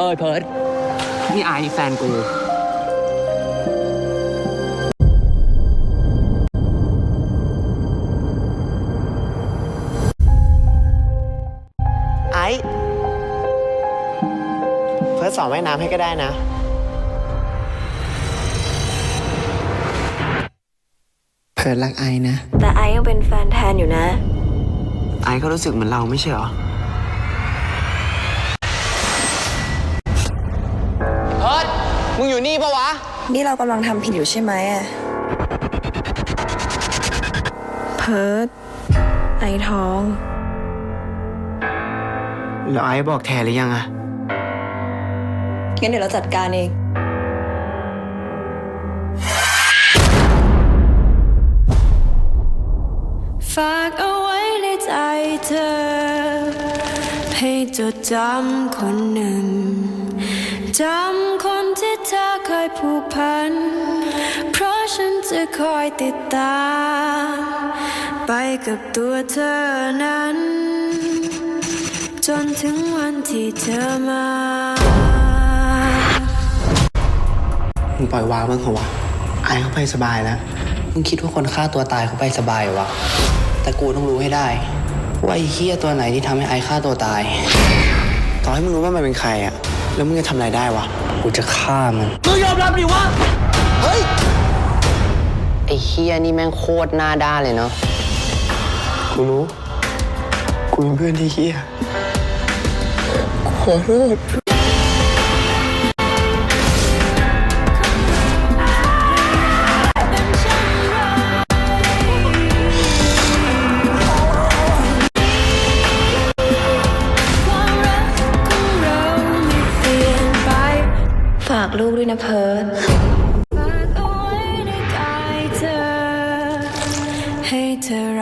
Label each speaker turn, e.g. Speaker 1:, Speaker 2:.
Speaker 1: ออเพิร์ดนี่ไอซ์แฟนกู
Speaker 2: ไอ้เฟิร์สสอนว่ายน้ำให้ก็ได้นะ เพิร์ดรักไอ้นะ
Speaker 3: แต่ไอซ์ยังเป็นแฟนแทนอยู่นะ
Speaker 2: ไอ้ก็รู้สึกเหมือนเราไม่ใช่เหรอ
Speaker 1: มึงอยู่นี่ปะวะ
Speaker 3: นี่เรากำลังทำผิดอยู่ใช่ไหมอะเพิร์ดไอท้อง
Speaker 2: แล้วไอ้บอกแทนหรือยังอะ
Speaker 3: งั้นเดี๋ยวเราจัดการเอง
Speaker 4: ฝากเอาไว้ในใจเธอ ให้จดจำคนหนึ่ง ผูกพัน เพราะฉันจะคอยติดตาม ไปกับตัวเธอนั้น จนถึงวันที่เธอมา
Speaker 2: มึงปล่อยวางมึงเหรอวะไอเขาไปสบายแล้ว มึงคิดว่าคนฆ่าตัวตายเขาไปสบายเหรอวะ แต่กูต้องรู้ให้ได้ ว่าไอ้เฮียตัวไหนที่ทำให้ไอ้ฆ่าตัวตาย ต่อให้มึงรู้ว่ามันเป็นใครอะ แล้วมึงจะทำอะไรได้วะ กูจะฆ่ามัน มึงยอมรับดิวะ เฮ้ย
Speaker 1: ไอ้เฮียนี่แม่งโคตรหน้าด้านเลยเนาะ
Speaker 2: กูรู้ กูเป็นเพื่อนที่เฮียขอโทษา
Speaker 4: กลู
Speaker 3: กด้วยนะเพิร์ด
Speaker 4: ให้เธอรอ